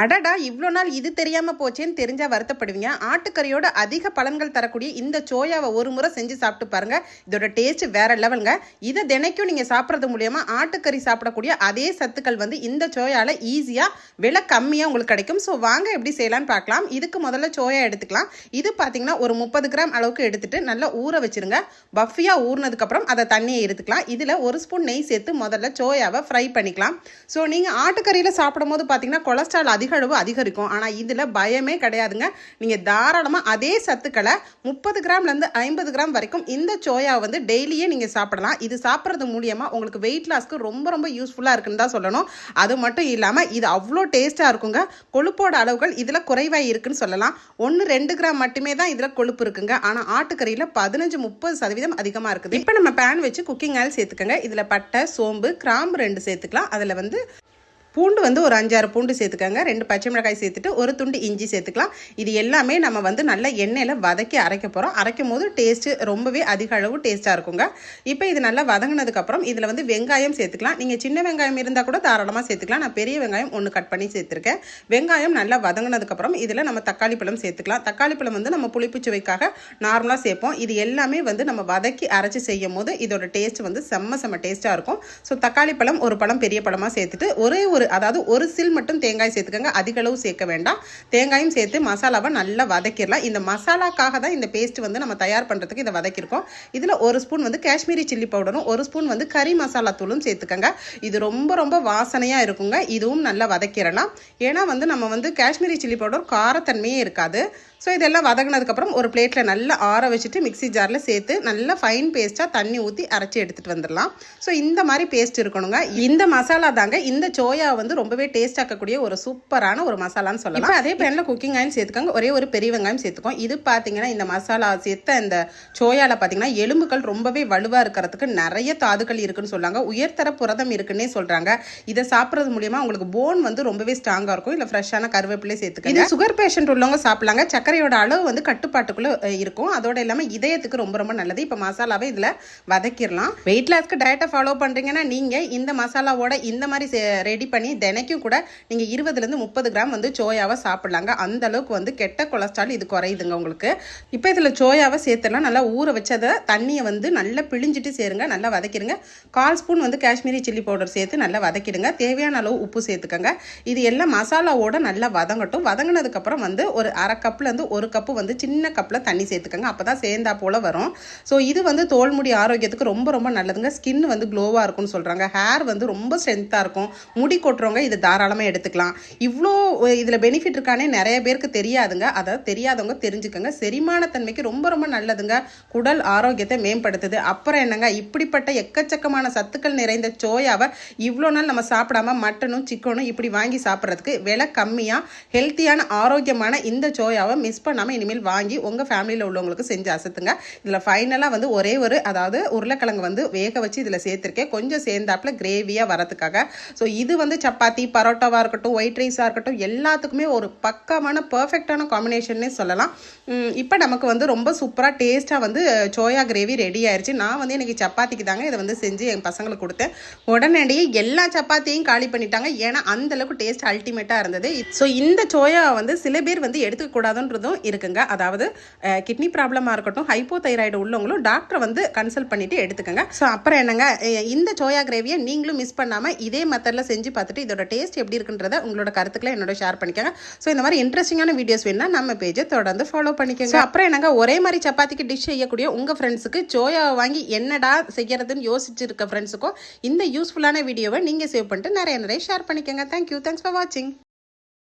அடடா இவ்வளோ நாள் இது தெரியாமல் போச்சேன்னு தெரிஞ்சால் வருத்தப்படுவீங்க. ஆட்டுக்கறியோட அதிக பலன்கள் தரக்கூடிய இந்த சோயாவை ஒரு முறை செஞ்சு சாப்பிட்டு பாருங்க. இதோட டேஸ்ட் வேற லெவலுங்க இதை தினைக்கும் நீங்கள் சாப்பிட்றது மூலியமா ஆட்டுக்கறி சாப்பிடக்கூடிய அதே சத்துக்கள் வந்து இந்த சோயாவில் ஈஸியாக விலை கம்மியாக உங்களுக்கு கிடைக்கும். ஸோ வாங்க எப்படி செய்யலாம்னு பார்க்கலாம். இதுக்கு முதல்ல சோயா எடுத்துக்கலாம். இது பார்த்தீங்கன்னா ஒரு முப்பது கிராம் அளவுக்கு எடுத்துட்டு நல்லா ஊற வச்சிருங்க. பஃபியாக ஊறினதுக்கப்புறம் அதை தண்ணியை எடுத்துக்கலாம். இதில் ஒரு ஸ்பூன் நெய் சேர்த்து முதல்ல சோயாவை ஃப்ரை பண்ணிக்கலாம். ஸோ நீங்கள் ஆட்டுக்கறியில் சாப்பிடும்போது பார்த்தீங்கன்னா கொலஸ்ட்ரால் அதிக அளவு அதிகரிக்கும். ஆனால் இதில் பயமே கிடையாதுங்க. நீங்கள் தாராளமாக அதே சத்துக்களை முப்பது கிராம்லேருந்து ஐம்பது கிராம் வரைக்கும் இந்த சோயாவை வந்து டெய்லியே நீங்கள் சாப்பிடலாம். இது சாப்பிட்றது மூலியமாக உங்களுக்கு வெயிட் லாஸ்க்கு ரொம்ப ரொம்ப யூஸ்ஃபுல்லாக இருக்குன்னு தான் சொல்லணும். அது மட்டும் இல்லாமல் இது அவ்வளோ டேஸ்ட்டாக இருக்குங்க. கொழுப்போட அளவுகள் இதில் குறைவாக இருக்குன்னு சொல்லலாம். ஒன்று ரெண்டு கிராம் மட்டுமே தான் இதில் கொழுப்பு இருக்குங்க. ஆனால் ஆட்டுக்கறியில் பதினஞ்சு முப்பது சதவீதம் அதிகமாக இருக்குது. இப்போ நம்ம பேன் வச்சு குக்கிங் ஆயில் சேர்த்துக்கோங்க. இதில் பட்டை சோம்பு கிராம்பு ரெண்டு சேர்த்துக்கலாம். அதில் வந்து பூண்டு வந்து ஒரு அஞ்சாறு பூண்டு சேர்த்துக்கோங்க. ரெண்டு பச்சை மிளகாய் சேர்த்துட்டு ஒரு துண்டு இஞ்சி சேர்த்துக்கலாம். இது எல்லாமே நம்ம வந்து நல்லா எண்ணெயில் வதக்கி அரைக்க போகிறோம் அரைக்கும் போது டேஸ்ட்டு ரொம்பவே அதிக அளவு டேஸ்ட்டாக இருக்குங்க. இப்போ இது நல்லா வதங்கினதுக்கப்புறம் இதில் வந்து வெங்காயம் சேர்த்துக்கலாம். நீங்கள் சின்ன வெங்காயம் இருந்தால் கூட தாராளமாக சேர்த்துக்கலாம். நான் பெரிய வெங்காயம் ஒன்று கட் பண்ணி சேர்த்துருக்கேன். வெங்காயம் நல்லா வதங்கினதுக்கப்புறம் இதில் நம்ம தக்காளி பழம் சேர்த்துக்கலாம். தக்காளி பழம் வந்து நம்ம புளிப்பு சுவைக்காக நார்மலாக சேர்ப்போம். இது எல்லாமே வந்து நம்ம வதக்கி அரைச்சி செய்யும் போது இதோட டேஸ்ட் வந்து செம்ம செம்ம டேஸ்ட்டாக இருக்கும். ஸோ தக்காளி பழம் ஒரு பழம் பெரிய பழமாக சேர்த்துட்டு ஒரே ஒரு அதாவது ஒரு சில் மட்டும் தேங்காய் சேர்த்துக்கோங்க. அதிக அளவு சேர்க்க வேண்டாம். தேங்காயும் சேர்த்து மசாலாவை நல்லா வதக்கிடலாம். இந்த மசாலாக்காக தான் இந்த பேஸ்ட் வந்து நம்ம தயார் பண்ணுறதுக்கு இதை வதக்கியிருக்கோம். இதில் ஒரு ஸ்பூன் வந்து காஷ்மீரி சில்லி பவுடரும் ஒரு ஸ்பூன் வந்து கறி மசாலா தூளும் சேர்த்துக்கோங்க. இது ரொம்ப ரொம்ப வாசனையாக இருக்குங்க. இதுவும் நல்லா வதக்கிடலாம். ஏன்னா வந்து நம்ம வந்து காஷ்மீரி சில்லி பவுடர் காரத்தன்மையே இருக்காது. ஸோ இதெல்லாம் வதங்கினதுக்கப்புறம் ஒரு பிளேட்டில் நல்லா ஆற வச்சுட்டு மிக்ஸி ஜாரில் சேர்த்து நல்லா ஃபைன் பேஸ்ட்டாக தண்ணி ஊற்றி அரைச்சி எடுத்துகிட்டு வந்துடலாம். ஸோ இந்த மாதிரி பேஸ்ட் இருக்கணுங்க. இந்த மசாலா தாங்க இந்த சோயா வந்து ரொம்பவே டேஸ்ட் ஆக்கக்கூடிய ஒரு சூப்பரான ஒரு மசாலான்னு சொல்லலாம். அதே பேனில் குக்கிங் ஆயில் சேர்த்துக்கோங்க. ஒரே ஒரு பெரிய வெங்காயம் சேர்த்துக்கோம் இது பார்த்தீங்கன்னா இந்த மசாலா சேர்த்த இந்த சோயாவில் பார்த்தீங்கன்னா எலும்புகள் ரொம்பவே வலுவாக இருக்கிறதுக்கு நிறைய தாதுக்கள் இருக்குன்னு சொல்றாங்க உயர்தர புரதம் இருக்குன்னே சொல்கிறாங்க இதை சாப்பிட்றது மூலியமா உங்களுக்கு போன் வந்து ரொம்பவே ஸ்ட்ராங்காக இருக்கும். இல்லை ஃப்ரெஷ்ஷான கருவேப்பிலை சேர்த்துக்கோங்க. இது சுகர் பேஷண்ட் உள்ளவங்க சாப்பிடலாங்க. சர்க்கரையோட அளவு வந்து கட்டுப்பாட்டுக்குள்ளே இருக்கும். அதோட இல்லாமல் இதயத்துக்கு ரொம்ப ரொம்ப நல்லது. இப்போ மசாலாவை இதில் வதக்கிடலாம். வெயிட் லாஸ்க்கு டயட்டை ஃபாலோ பண்ணுறீங்கன்னா நீங்கள் இந்த மசாலாவோட இந்த மாதிரி ரெடி பண்ணி தினைக்கும் கூட நீங்கள் இருபதுலேருந்து முப்பது கிராம் வந்து சோயாவை சாப்பிட்லாங்க. அந்த அளவுக்கு வந்து கெட்ட கொலஸ்ட்ரால் இது குறையுதுங்க உங்களுக்கு. இப்போ இதில் சோயாவை சேர்த்துலாம் நல்லா ஊற வச்சதை தண்ணியை வந்து நல்லா பிழிஞ்சிட்டு சேருங்க. நல்லா வதக்கிடுங்க. கால் ஸ்பூன் வந்து காஷ்மீரி சில்லி பவுடர் சேர்த்து நல்லா வதக்கிடுங்க. தேவையான அளவு உப்பு சேர்த்துக்கோங்க. இது எல்லாம் மசாலாவோட நல்லா வதங்கட்டும். வதங்கினதுக்கப்புறம் வந்து ஒரு அரை கப்லேருந்து ஒரு கப்பு வந்து சின்ன கப்பில் தண்ணி சேர்த்துக்கோங்க. அப்போ தான் சேர்ந்தா போல் வரும். ஸோ இது வந்து தோல் முடி ஆரோக்கியத்துக்கு ரொம்ப ரொம்ப நல்லதுங்க. ஸ்கின் வந்து க்ளோவாக இருக்கும்னு சொல்கிறாங்க ஹேர் வந்து ரொம்ப ஸ்ட்ரென்த்தாக இருக்கும். முடி போட்டுறவங்க இது தாராளமாக எடுத்துக்கலாம். இவ்வளோ இதில் பெனிஃபிட் இருக்கானே நிறைய பேருக்கு தெரியாதுங்க. அதை தெரியாதவங்க தெரிஞ்சுக்கோங்க. செரிமானத்தன்மைக்கு ரொம்ப ரொம்ப நல்லதுங்க. குடல் ஆரோக்கியத்தை மேம்படுத்துது. அப்புறம் என்னங்க? இப்படிப்பட்ட எக்கச்சக்கமான சத்துக்கள் நிறைந்த சோயாவை இவ்வளோ நாள் நம்ம சாப்பிடாம மட்டனும் சிக்கனும் இப்படி வாங்கி சாப்பிட்றதுக்கு விலை கம்மியாக ஹெல்த்தியான ஆரோக்கியமான இந்த சோயாவை மிஸ் பண்ணாமல் இனிமேல் வாங்கி உங்கள் ஃபேமிலியில் உள்ளவங்களுக்கு செஞ்சு அசத்துங்க. இதில் ஃபைனலாக வந்து ஒரே ஒரு அதாவது உருளைக்கிழங்கு வந்து வேக வச்சு இதில் சேர்த்துருக்கேன். கொஞ்சம் சேர்ந்தாப்புல கிரேவியாக வரதுக்காக. ஸோ இது வந்து சப்பாத்தி பரோட்டாவாக இருக்கட்டும் ஒயிட் ரைஸாக இருக்கட்டும் எல்லாத்துக்குமே ஒரு பக்காவான பர்ஃபெக்டான காம்பினேஷன்னே சொல்லலாம். இப்போ நமக்கு வந்து ரொம்ப சூப்பராக டேஸ்ட்டாக வந்து சோயா கிரேவி ரெடி ஆயிடுச்சு நான் வந்து எனக்கு சப்பாத்திக்கு தாங்க இதை வந்து செஞ்சு என் பசங்களுக்கு கொடுத்தேன். உடனடியே எல்லா சப்பாத்தியும் காலி பண்ணிட்டாங்க. ஏன்னா அந்தளவுக்கு டேஸ்ட் அல்டிமேட்டாக இருந்தது. ஸோ இந்த சோயா வந்து சில பேர் வந்து எடுத்துக்கூடாதுன்றதும் இருக்குங்க. அதாவது கிட்னி ப்ராப்ளமாக இருக்கட்டும் ஹைப்போ தைராய்டு உள்ளவங்களும் டாக்டரை வந்து கன்சல்ட் பண்ணிட்டு எடுத்துக்கோங்க. ஸோ அப்புறம் என்னங்க இந்த சோயா கிரேவியை நீங்களும் மிஸ் பண்ணாமல் இதே மெத்தடில் செஞ்சு பார்த்து பார்த்துட்டு இதோட டேஸ்ட் எப்படி இருக்குன்றத உங்களோட கருத்துக்களை என்னோட ஷேர் பண்ணிக்கோங்க. ஸோ இந்த மாதிரி இன்ட்ரெஸ்டிங்கான வீடியோஸ் வேணும்னா நம்ம பேஜை தொடர்ந்து ஃபாலோ பண்ணிக்கோங்க. அப்புறம் என்னங்க? ஒரே மாதிரி சப்பாத்திக்கு டிஷ் செய்யக்கூடிய உங்கள் ஃப்ரெண்ட்ஸுக்கு சோயாவை வாங்கி என்னடா செய்யறதுன்னு யோசிச்சு இருக்க ஃப்ரெண்ட்ஸுக்கும் இந்த யூஸ்ஃபுல்லான வீடியோவை நீங்கள் சேவ் பண்ணிட்டு நிறைய நிறைய ஷேர் பண்ணிக்கோங்க. தேங்க்யூ தேங்க்ஸ் ஃபார் வாட்சிங்